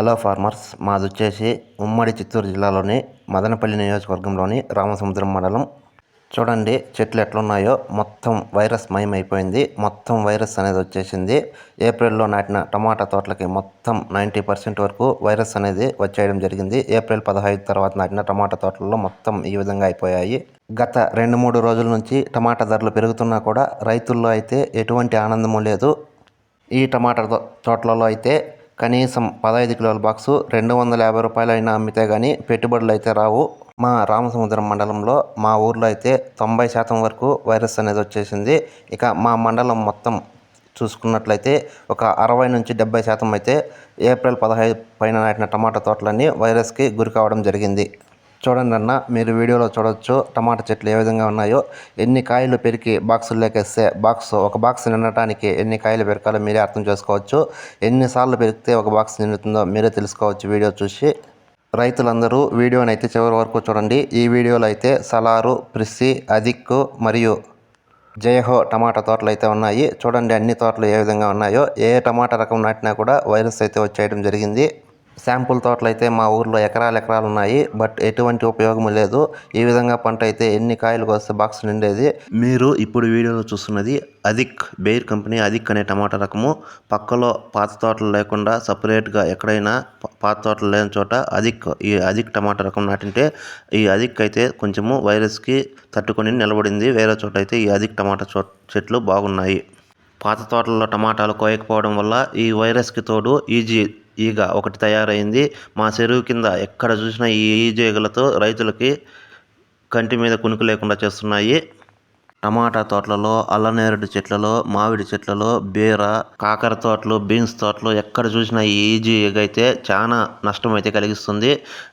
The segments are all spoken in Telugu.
హలో ఫార్మర్స్ మాది వచ్చేసి ఉమ్మడి చిత్తూరు జిల్లాలోని మదనపల్లి నియోజకవర్గంలోని రామసముద్రం మండలం. చూడండి చెట్లు ఎట్లున్నాయో. మొత్తం వైరస్ మయమైపోయింది. మొత్తం వైరస్ అనేది వచ్చేసింది. ఏప్రిల్లో నాటిన టమాటా తోటలకి మొత్తం నైంటీ పర్సెంట్ వరకు వైరస్ అనేది వచ్చేయడం జరిగింది. ఏప్రిల్ పదహైదు తర్వాత నాటిన టమాటా తోటల్లో మొత్తం ఈ విధంగా అయిపోయాయి. గత రెండు మూడు రోజుల నుంచి టమాటా ధరలు పెరుగుతున్నా కూడా రైతుల్లో అయితే ఎటువంటి ఆనందము లేదు. ఈ టమాటా తోటలలో అయితే కనీసం పదహైదు కిలోల బాక్సు రెండు వందల యాభై రూపాయలు అయినా అమ్మితే కానీ పెట్టుబడులు అయితే రావు. మా రామసముద్రం మండలంలో మా ఊర్లో అయితే తొంభై శాతం వరకు వైరస్ అనేది వచ్చేసింది. ఇక మా మండలం మొత్తం చూసుకున్నట్లయితే ఒక అరవై నుంచి డెబ్బై శాతం అయితే ఏప్రిల్ పదహైదు పైన నాటిన టమాటా తోటలన్నీ వైరస్కి గురి కావడం జరిగింది. చూడండి అన్న మీరు వీడియోలో చూడొచ్చు. టమాటా చెట్లు ఏ విధంగా ఉన్నాయో ఎన్ని కాయలు పెరిగి బాక్సుల్లోకి వేస్తే బాక్స్ ఒక బాక్స్ నిండటానికి ఎన్ని కాయలు పెరకాలో మీరే అర్థం చేసుకోవచ్చు. ఎన్నిసార్లు పెరిగితే ఒక బాక్స్ నిండుతుందో మీరే తెలుసుకోవచ్చు వీడియో చూసి. రైతులందరూ వీడియోని అయితే చివరి వరకు చూడండి. ఈ వీడియోలో అయితే సలారు ప్రిస్సి అదిక్కు మరియు జయహో టమాటా తోటలు అయితే ఉన్నాయి. చూడండి అన్ని తోటలు ఏ విధంగా ఉన్నాయో ఏ టమాటా రకం నాటినా కూడా వైరస్ అయితే వచ్చేయడం జరిగింది. శాంపుల్ తోటలు అయితే మా ఊర్లో ఎకరాలు ఎకరాలు ఉన్నాయి బట్ ఎటువంటి ఉపయోగం లేదు. ఈ విధంగా పంట అయితే ఎన్ని కాయలు వస్తే బాక్స్ నిండేది? మీరు ఇప్పుడు వీడియోలో చూస్తున్నది అధిక్ బెయిర్ కంపెనీ అధిక్ అనే టమాటా రకము. పక్కలో పాత తోటలు లేకుండా సపరేట్గా ఎక్కడైనా పాత తోటలు లేని చోట అధిక్ ఈ అధిక్ టమాటా రకం నాటింటే ఈ అధిక్ అయితే కొంచెము వైరస్కి తట్టుకొని నిలబడింది. వేరే చోట అయితే ఈ అధిక్ టమాటా చో చెట్లు బాగున్నాయి. పాత తోటల్లో టమాటాలు కోయకపోవడం వల్ల ఈ వైరస్కి తోడు ఈజీ ఈగ ఒకటి తయారైంది. మా చెరువు కింద ఎక్కడ చూసినా ఈ ఈజీ ఈగలతో రైతులకి కంటి మీద కునుకు లేకుండా చేస్తున్నాయి. టమాటా తోటలలో అల్లనేరుడు చెట్లలో మామిడి చెట్లలో బీర కాకర తోటలు బీన్స్ తోటలు ఎక్కడ చూసినా ఈ ఈజీ ఈగైతే అయితే చాలా నష్టం అయితే కలిగిస్తుంది.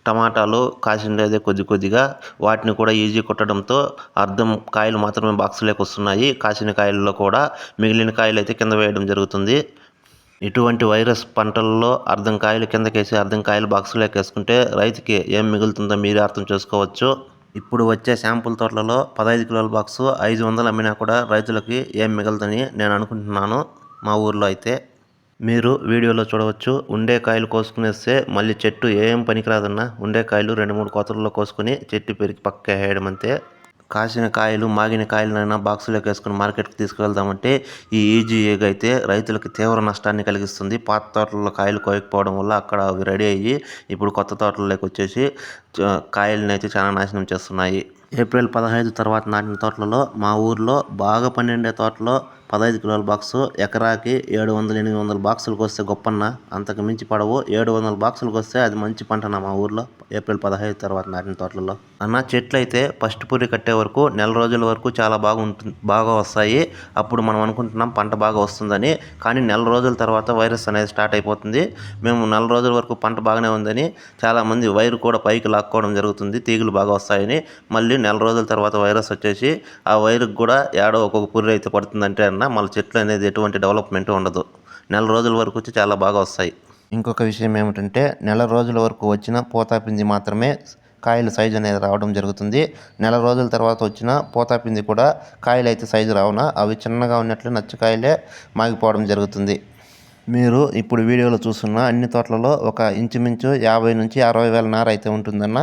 టమాటాలు కాసిండేదే కొద్ది కొద్దిగా. వాటిని కూడా ఈజీ కొట్టడంతో అర్ధం కాయలు మాత్రమే బాక్సులోకి వస్తున్నాయి. కాసిన కాయల్లో కూడా మిగిలిన కాయలు అయితే కింద వేయడం జరుగుతుంది. ఇటువంటి వైరస్ పంటల్లో అర్ధం కాయలు కిందకేసి అర్ధం కాయలు బాక్సులోకి వేసుకుంటే రైతుకి ఏం మిగులుతుందో మీరే అర్థం చేసుకోవచ్చు. ఇప్పుడు వచ్చే శాంపుల్ తోటలలో పదహైదు కిలోల బాక్సు ఐదు వందలు అమ్మినా కూడా రైతులకి ఏం మిగలదని నేను అనుకుంటున్నాను మా ఊర్లో అయితే. మీరు వీడియోలో చూడవచ్చు ఉండే కాయలు కోసుకునేస్తే మళ్ళీ చెట్టు ఏం పనికిరాదన్నా ఉండే కాయలు రెండు మూడు కోతల్లో కోసుకుని చెట్టు పెరిగి పక్క వేయడం అంతే కాసిన కాయలు మాగిన కాయలనైనా బాక్సులోకి వేసుకుని మార్కెట్కి తీసుకువెళ్దామంటే ఈ ఈజీ ఏగ్ అయితే రైతులకు తీవ్ర నష్టాన్ని కలిగిస్తుంది. పాత తోటల్లో కాయలు కోయకపోవడం వల్ల అక్కడ అవి రెడీ అయ్యి ఇప్పుడు కొత్త తోటల్లోకి వచ్చేసి కాయలను అయితే చాలా నాశనం చేస్తున్నాయి. ఏప్రిల్ పదహైదు తర్వాత నాటిన తోటలలో మా ఊర్లో బాగా పండిండే తోటలో పదహైదు కిలోల బాక్సు ఎకరాకి ఏడు వందల ఎనిమిది వందల బాక్సులకు వస్తే గొప్పన్న అంతకు మించి పడవు. ఏడు వందల బాక్సులకు వస్తే అది మంచి పంటన మా ఊర్లో? ఏప్రిల్ పదహైదు తర్వాత నాటిన తోటలలో. అన్న చెట్లు అయితే ఫస్ట్ పూరి కట్టే వరకు నెల రోజుల వరకు చాలా బాగా ఉంటుంది బాగా వస్తాయి. అప్పుడు మనం అనుకుంటున్నాం పంట బాగా వస్తుందని. కానీ నెల రోజుల తర్వాత వైరస్ అనేది స్టార్ట్ అయిపోతుంది. మేము నెల రోజుల వరకు పంట బాగానే ఉందని చాలామంది వైరు కూడా పైకి లాక్కోవడం జరుగుతుంది. తీగలు బాగా వస్తాయని. మళ్ళీ నెల రోజుల తర్వాత వైరస్ వచ్చేసి ఆ వైరుకు కూడా ఏడో ఒక్కొక్క పురి అయితే పడుతుందంటే కన్నా మళ్ళీ చెట్లు అనేది ఎటువంటి డెవలప్మెంట్ ఉండదు. నెల రోజుల వరకు వచ్చి చాలా బాగా వస్తాయి. ఇంకొక విషయం ఏమిటంటే నెల రోజుల వరకు వచ్చిన పోతాపింది మాత్రమే కాయలు సైజు అనేది రావడం జరుగుతుంది. నెల రోజుల తర్వాత వచ్చిన పోతాపింది కూడా కాయలు అయితే సైజు రావున అవి చిన్నగా ఉన్నట్లు నచ్చకాయలే మాగిపోవడం జరుగుతుంది. మీరు ఇప్పుడు వీడియోలో చూస్తున్న అన్ని తోటలలో ఒక ఇంచుమించు యాభై నుంచి అరవై వేల నార అయితే ఉంటుందన్న?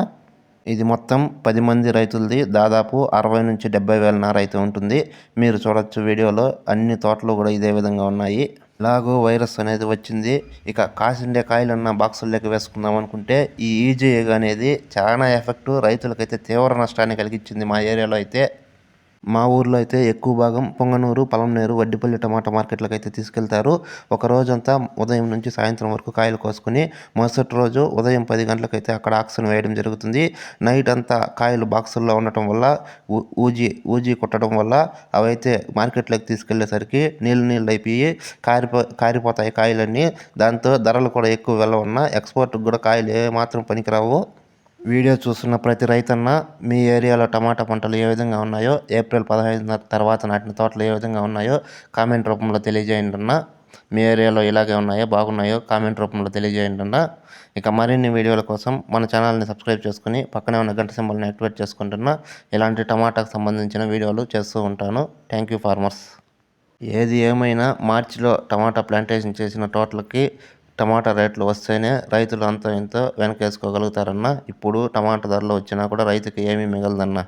ఇది మొత్తం పది మంది రైతులది. దాదాపు అరవై నుంచి డెబ్బై వేల నార అయితే ఉంటుంది. మీరు చూడొచ్చు వీడియోలో అన్ని తోటలు కూడా ఇదే విధంగా ఉన్నాయి. ఇలాగో వైరస్ అనేది వచ్చింది. ఇక కాసిండే కాయలన్న బాక్సుల్లోకి వేసుకుందాం అనుకుంటే ఈ ఈజీ అనేది చాలా ఎఫెక్ట్ రైతులకైతే తీవ్ర నష్టాన్ని కలిగించింది మా ఏరియాలో అయితే. మా ఊర్లో అయితే ఎక్కువ భాగం పొంగనూరు పొలంనేరు వడ్డిపల్లి టమాటా మార్కెట్లకు అయితే తీసుకెళ్తారు. ఒక రోజంతా ఉదయం నుంచి సాయంత్రం వరకు కాయలు కోసుకుని మరుసటి రోజు ఉదయం పది గంటలకైతే అక్కడ ఆక్సిజన్ వేయడం జరుగుతుంది. నైట్ అంతా కాయలు బాక్సుల్లో ఉండటం వల్ల ఊ- ఊజీ ఊజీ కొట్టడం వల్ల అవైతే మార్కెట్లోకి తీసుకెళ్ళేసరికి నీళ్ళు నీళ్ళు అయిపోయి కారిపో కారిపోతాయి కాయలన్నీ. దాంతో ధరలు కూడా ఎక్కువ వెళ్ళవన్న ఎక్స్పోర్ట్కి కూడా కాయలు ఏమాత్రం పనికిరావు. వీడియో చూస్తున్న ప్రతి రైతన్న మీ ఏరియాలో టమాటా పంటలు ఏ విధంగా ఉన్నాయో ఏప్రిల్ పదహైదు తర్వాత నాటిన తోటలు ఏ విధంగా ఉన్నాయో కామెంట్ రూపంలో తెలియజేయండి అన్న. మీ ఏరియాలో ఇలాగే ఉన్నాయో బాగున్నాయో కామెంట్ రూపంలో తెలియజేయండి అన్న. ఇక మరిన్ని వీడియోల కోసం మన ఛానల్ని సబ్స్క్రైబ్ చేసుకుని పక్కనే ఉన్న గంట సింబల్ని యాక్టివేట్ చేసుకుంటున్నా ఇలాంటి టమాటాకు సంబంధించిన వీడియోలు చేస్తూ ఉంటాను. Thank you farmers. ఏది ఏమైనా మార్చిలో టమాటా ప్లాంటేషన్ చేసిన తోటలకి టమాటా రేట్లు వస్తేనే రైతులు అంతో ఇంతో వెనకేసుకోగలుగుతారన్నా. ఇప్పుడు టమాటా ధరలు వచ్చినా కూడా రైతుకి ఏమీ మిగలదన్నా.